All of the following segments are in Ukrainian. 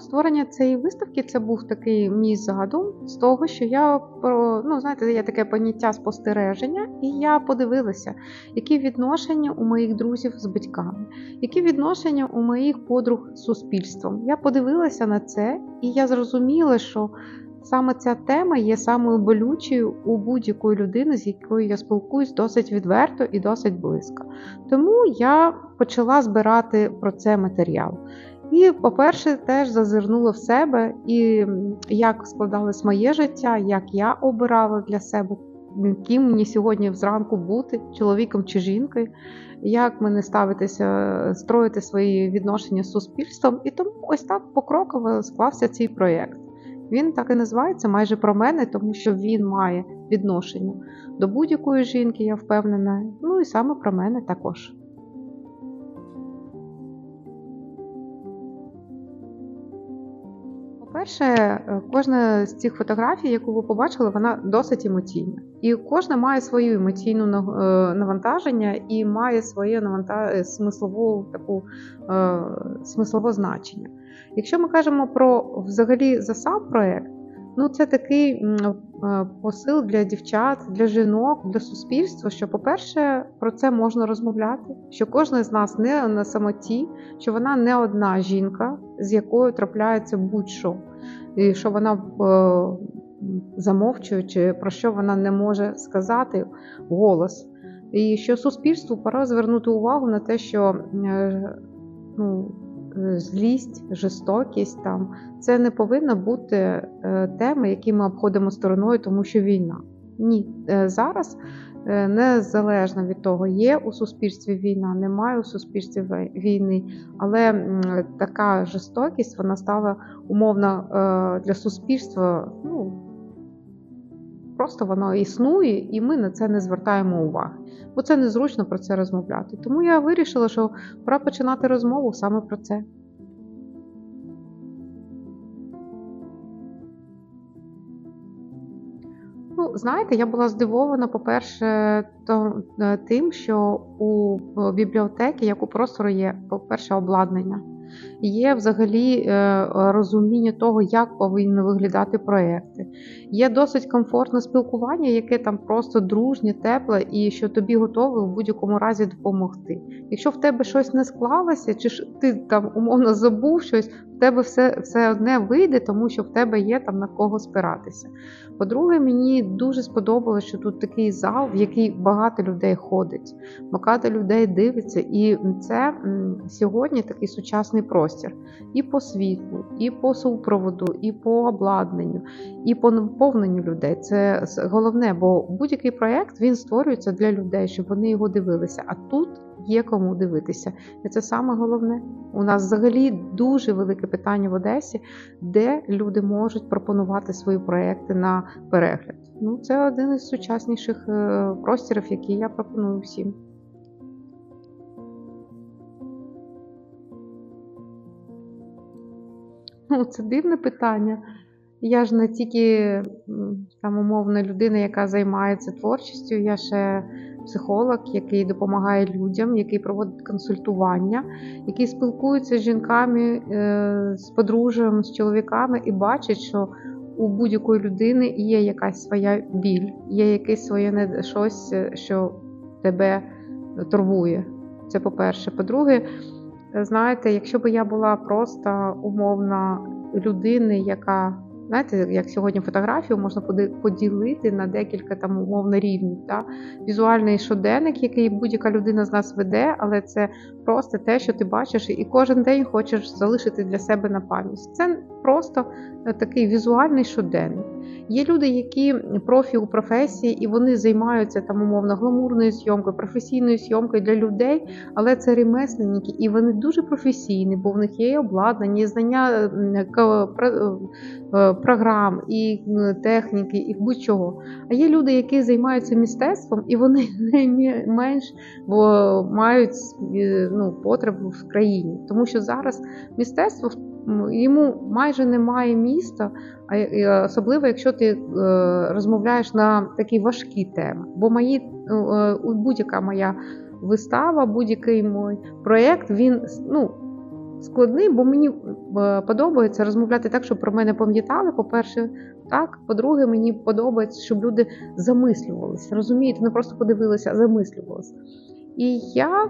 створення цієї виставки це був такий мій задум з того, що я про ну знаєте, є таке поняття спостереження, і я подивилася, які відношення у моїх друзів з батьками, які відношення у моїх подруг з суспільством. Я подивилася на це, і я зрозуміла, що саме ця тема є самою болючою у будь-якої людини, з якою я спілкуюсь досить відверто і досить близько. Тому я почала збирати про це матеріал. І, по-перше, теж зазирнула в себе і як складалось моє життя, як я обирала для себе, ким мені сьогодні зранку бути, чоловіком чи жінкою, як мені ставитися, строїти свої відношення з суспільством. І тому ось так покроково склався цей проєкт. Він так і називається майже про мене, тому що він має відношення до будь-якої жінки, я впевнена. Ну і саме про мене також. По-перше, е, кожна з цих фотографій, яку ви побачили, вона досить емоційна. І кожна має свою емоційну е, навантаження і має своє е, смислову таку смислове значення. Якщо ми кажемо про взагалі за сам проект, ну це такий посил для дівчат, для жінок, для суспільства. Що, по-перше, про це можна розмовляти, що кожна з нас не на самоті, що вона не одна жінка, з якою трапляється будь-що, і що вона е, замовчує, чи про що вона не може сказати голос. І що суспільству пора звернути увагу на те, що е, ну, е, злість, жорстокість там це не повинна бути е, теми, які ми обходимо стороною, тому що війна. Ні, Е, зараз е, незалежно від того, є у суспільстві війна, немає у суспільстві війни, але така жорстокість вона стала умовно е, для суспільства. Ну, Просто воно існує, і ми на це не звертаємо уваги. Бо це незручно про це розмовляти. Тому я вирішила, що пора починати розмову саме про це. Ну, знаєте, я була здивована, по-перше, е, тим, що у бібліотеки, як у простору, є, по-перше, обладнання. Є взагалі е, розуміння того, як повинні виглядати проекти. Є досить комфортне спілкування, яке там просто дружнє, тепле, і що тобі готове в будь-якому разі допомогти. Якщо в тебе щось не склалося, чи ж ти там умовно забув щось, в тебе все, все одне вийде, тому що в тебе є там на кого спиратися. По-друге, мені дуже сподобалося, що тут такий зал, в який багато людей ходить, багато людей дивиться, і це сьогодні такий сучасний простір і по світлу, і по супроводу, і по обладнанню, і по наповненню людей. Це головне, бо будь-який проєкт він створюється для людей, щоб вони його дивилися. А тут є кому дивитися. І це саме головне. У нас взагалі дуже велике питання в Одесі, де люди можуть пропонувати свої проекти на перегляд. Ну, це один із сучасніших е, простірів, які я пропоную всім. Ну, це дивне питання. Я ж не тільки там умовна людина, яка займається творчістю, я ще психолог, який допомагає людям, який проводить консультування, який спілкується з жінками, е, з подружжям, з чоловіками і бачить, що у будь-якої людини є якась своя біль, є якесь своє щось, е, що тебе турбує. Це по-перше. По-друге, знаєте, якщо б я була просто умовна людини, яка, знаєте, як сьогодні фотографію можна поділити на декілька там умовно рівнів. Да? Візуальний щоденник, який будь-яка людина з нас веде, але це просто те, що ти бачиш, і кожен день хочеш залишити для себе на пам'ять. Це просто е, такий візуальний щоденник. Є люди, які профі у професії, і вони займаються там умовно гламурною зйомкою, професійною зйомкою для людей, але це ремесленники, і вони дуже професійні, бо в них є і обладнання, знання е, програм, і техніки, і будь-чого. А є люди, які займаються мистецтвом, і вони не менш бо мають е, ну, потребу в країні. Тому що зараз мистецтво йому майже немає міста, особливо якщо ти е, розмовляєш на такі важкі теми. Бо мої е, е, будь-яка моя вистава, будь-який мій проєкт, він ну. Складний, бо мені е, подобається розмовляти так, щоб про мене пам'ятали. По-перше, так. По-друге, мені подобається, щоб люди замислювалися. Розумієте, не просто подивилися, а замислювалися. І я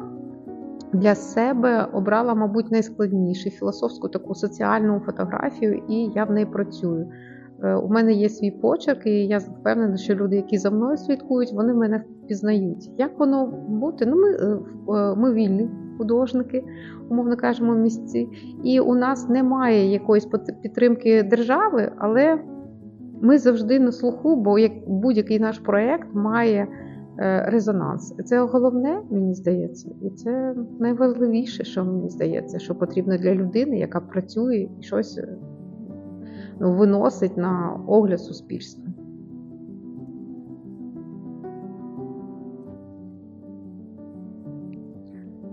для себе обрала, мабуть, найскладнішу філософську таку соціальну фотографію, і я в неї працюю. Е, У мене є свій почерк, і я впевнена, що люди, які за мною слідкують, вони мене впізнають. Як воно бути? Ну, ми, е, ми вільні художники, умовно кажемо, місці, і у нас немає якоїсь підтримки держави, але ми завжди на слуху, бо як будь-який наш проєкт має е, резонанс. Це головне, мені здається, і це найважливіше, що мені здається, що потрібно для людини, яка працює і щось е, виносить на огляд суспільства.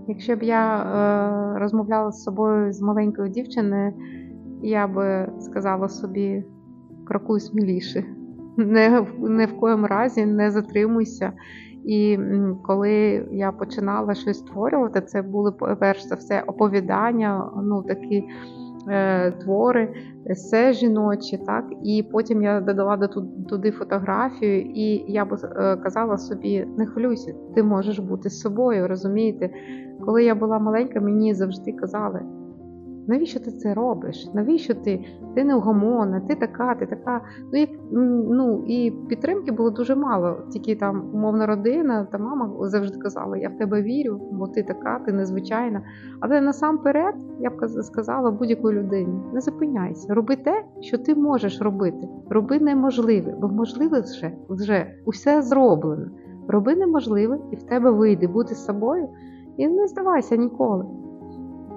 Якщо б я е, розмовляла з собою з маленькою дівчиною, я би сказала собі крокуй сміліше. Не, не в коєму разі не затримуйся. І коли я починала щось створювати, це були перш за все оповідання, ну такі твори, есе жіночі, так. І потім я додала до туди фотографію, і я би е, казала собі: не хвилюйся, ти можеш бути з собою, розумієте? Коли я була маленька, мені завжди казали. Навіщо ти це робиш? Навіщо ти? Ти неугомонна, ти така, ти така. Ну, як, ну і підтримки було дуже мало. Тільки там умовна родина та мама завжди казала: Я в тебе вірю, бо ти така, ти незвичайна. Але насамперед я б сказала будь-якій людині: не зупиняйся, роби те, що ти можеш робити. Роби неможливе, бо можливе вже, вже усе зроблено. Роби неможливе, і в тебе вийде бути з собою. І не здавайся ніколи.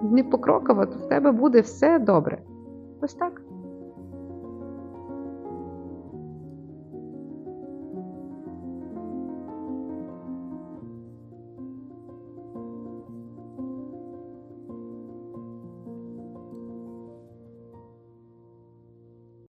Не покрокова, то в тебе буде все добре. Ось так.